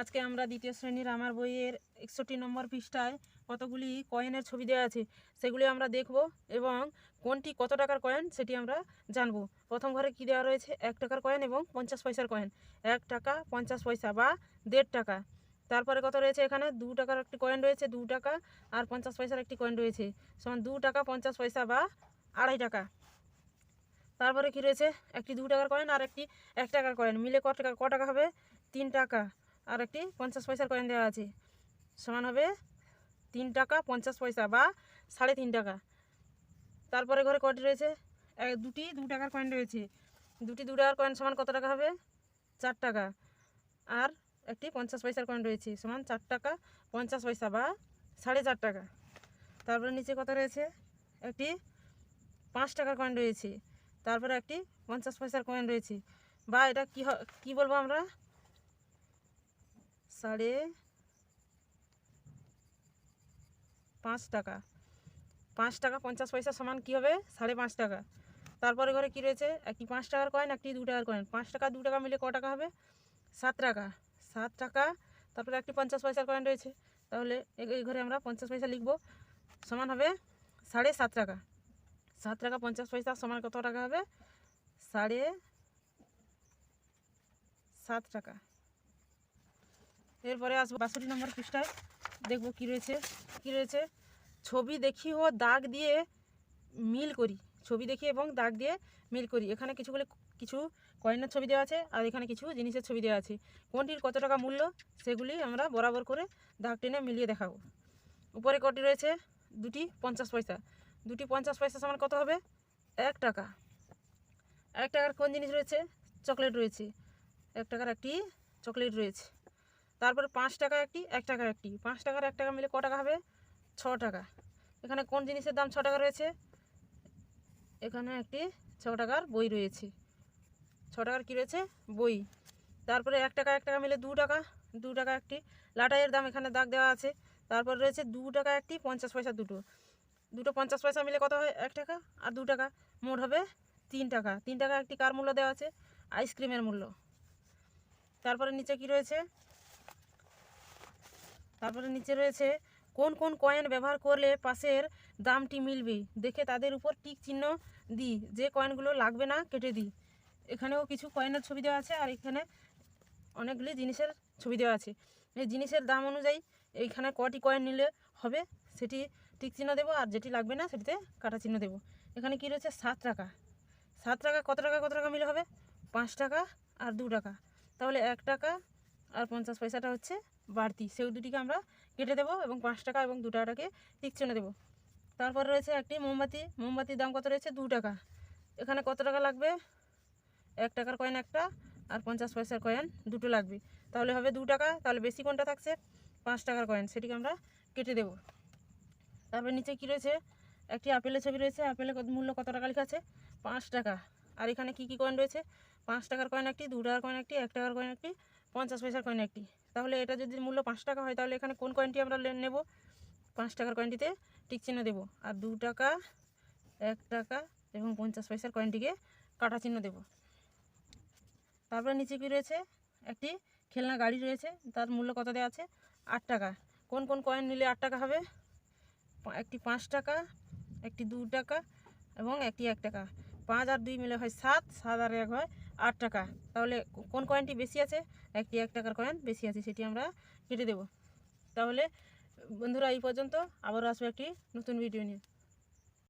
আজকে আমরা দ্বিতীয় শ্রেণির আমার বইয়ের একষট্টি নম্বর পৃষ্ঠায় কতগুলি কয়েনের ছবি দেওয়া আছে, সেগুলি আমরা দেখব এবং কোনটি কত টাকার কয়েন সেটি আমরা জানব। প্রথম ঘরে কী দেওয়া রয়েছে? এক টাকার কয়েন এবং পঞ্চাশ পয়সার কয়েন এক টাকা, পঞ্চাশ পয়সা বা দেড় টাকা। তারপরে কত রয়েছে এখানে? দু টাকার একটি কয়েন রয়েছে, দু টাকা আর পঞ্চাশ পয়সার একটি কয়েন রয়েছে। সমান দু টাকা, পঞ্চাশ পয়সা বা আড়াই টাকা। তারপরে কি রয়েছে? একটি দু টাকার কয়েন আর একটি এক টাকার কয়েন মিলে ক টাকা ক টাকা হবে? তিন টাকা। আর একটি পঞ্চাশ পয়সার কয়েন দেওয়া আছে। সমান হবে তিন টাকা পঞ্চাশ পয়সা বা সাড়ে তিন টাকা। তারপরে ঘরে কটি রয়েছে? দুটি, দু টাকার কয়েন রয়েছে। দুটি, দু টাকার কয়েন সমান কত টাকা হবে? চার টাকা। আর একটি পঞ্চাশ পয়সার কয়েন রয়েছে, সমান চার টাকা পঞ্চাশ পয়সা বা সাড়ে চার টাকা। তারপরে নিচে কত রয়েছে? একটি পাঁচ টাকার কয়েন রয়েছে। তারপরে একটি পঞ্চাশ পয়সার কয়েন রয়েছে। বা এটা কী কী বলব আমরা? সাড়ে পাঁচ টাকা। পাঁচ টাকা পঞ্চাশ পয়সা সমান কী হবে? সাড়ে পাঁচ টাকা। তারপরে ঘরে কী রয়েছে? একটি পাঁচ টাকার কয়েন একটি দু টাকার কয়েন পাঁচ টাকা, দু টাকা মিলে ক টাকা হবে? সাত টাকা। সাত টাকা, তারপরে একটি পঞ্চাশ পয়সার কয়েন রয়েছে। তাহলে এই ঘরে আমরা পঞ্চাশ পয়সা লিখব। সমান হবে সাড়ে সাত টাকা। সাত টাকা, পঞ্চাশ পয়সা সমান কত টাকা হবে? সাড়ে সাত টাকা। এরপরে আসব বাষট্টি নম্বর পৃষ্ঠায়। দেখব কী রয়েছে কী রয়েছে। ছবি দেখি ও দাগ দিয়ে মিল করি। ছবি দেখি এবং দাগ দিয়ে মিল করি। এখানে কিছুগুলি, কিছু কয়েনের ছবি দেওয়া আছে আর এখানে কিছু জিনিসের ছবি দেওয়া আছে। কোনটির কত টাকা মূল্য সেগুলি আমরা বরাবর করে দাগ টেনে মিলিয়ে দেখাবো। উপরে কটি রয়েছে? দুটি পঞ্চাশ পয়সা। দুটি পঞ্চাশ পয়সা সমান কত হবে? এক টাকা। এক টাকার কোন জিনিস রয়েছে? চকলেট রয়েছে। এক টাকার একটি চকলেট রয়েছে। তারপরে পাঁচ টাকা একটি, এক টাকার একটি। পাঁচ টাকার, এক টাকা মিলে ক টাকা হবে? ছ টাকা। এখানে কোন জিনিসের দাম ছ টাকা রয়েছে? এখানে একটি ছ টাকার বই রয়েছে। ছ টাকার কী রয়েছে? বই। তারপরে এক টাকা এক টাকা মিলে দু টাকা দু টাকা একটি। লাটাইয়ের দাম এখানে দাগ দেওয়া আছে। তারপর রয়েছে দু টাকা একটি, পঞ্চাশ পয়সা দুটো। দুটো পঞ্চাশ পয়সা মিলে কত হয়? এক টাকা আর দু টাকা। মোট হবে তিন টাকা। তিন টাকা একটি কার মূল্য দেওয়া আছে? আইসক্রিমের মূল্য। তারপরে নিচে কি রয়েছে? তারপরে নিচে রয়েছে, কোন কোন কয়েন ব্যবহার করলে পাশের দামটি মিলবে? দেখে তাদের উপর টিক চিহ্ন দিই, যে কয়েনগুলো লাগবে না কেটে দিই। এখানেও কিছু কয়েনের ছবি দেওয়া আছে, আর এখানে অনেকগুলি জিনিসের ছবি দেওয়া আছে। এই জিনিসের দাম অনুযায়ী এইখানে কটি কয়েন নিলে হবে, সেটি টিক চিহ্ন দেবো, আর যেটি লাগবে না সেটিতে কাটা চিহ্ন দেবো। এখানে কি রয়েছে? সাত টাকা। সাত টাকা কত টাকা কত টাকা মিলে হবে? পাঁচ টাকা আর দু টাকা। তাহলে এক টাকা আর পঞ্চাশ পয়সাটা হচ্ছে বাড়তি। সেই দুটিকে আমরা কেটে দেবো এবং পাঁচ টাকা এবং দু টাকাটাকে টিক চিহ্ন দেবো। তারপর রয়েছে একটি মোমবাতি। মোমবাতির দাম কত রয়েছে? দু টাকা। এখানে কত টাকা লাগবে? এক টাকার কয়েন একটা আর পঞ্চাশ পয়সার কয়েন দুটো লাগবে। তাহলে হবে দু টাকা। তাহলে বেশি কোনটা থাকছে? পাঁচ টাকার কয়েন। সেটিকে আমরা কেটে দেবো। তারপর নিচে কি রয়েছে? একটি আপেলের ছবি রয়েছে। আপেলের মূল্য কত টাকা লেখা আছে? পাঁচ টাকা। আর এখানে কি কি কয়েন রয়েছে? পাঁচ টাকার কয়েন একটি, দু টাকার কয়েন একটি, এক টাকার কয়েন একটি পঞ্চাশ পয়সার কয়েন একটি। তাহলে এটা যদি মূল্য পাঁচ টাকা হয়, তাহলে এখানে কোন কয়েনটি আমরা নেব? পাঁচ টাকার কয়েনটিতে টিক চিহ্ন দেবো। আর দু টাকা, এক টাকা এবং পঞ্চাশ পয়সার কয়েনটিকে কাটা চিহ্ন দেবো। তারপরে নিচে কি রয়েছে? একটি খেলনা গাড়ি রয়েছে, তার মূল্য কত দেওয়া আছে? আট টাকা। কোন কোন কয়েন নিলে আট টাকা হবে? একটি পাঁচ টাকা, একটি দু টাকা এবং একটি এক টাকা। পাঁচ আর দুই মিলে হয় সাত সাত আর এক হয় আট টাকা। তাহলে কোন কয়েনটি বেশি আছে? একটি এক টাকার কয়েন বেশি আছে, সেটি আমরা কেটে দেব। তাহলে বন্ধুরা, এই পর্যন্ত আবারও আসব একটি নতুন ভিডিও নিয়ে।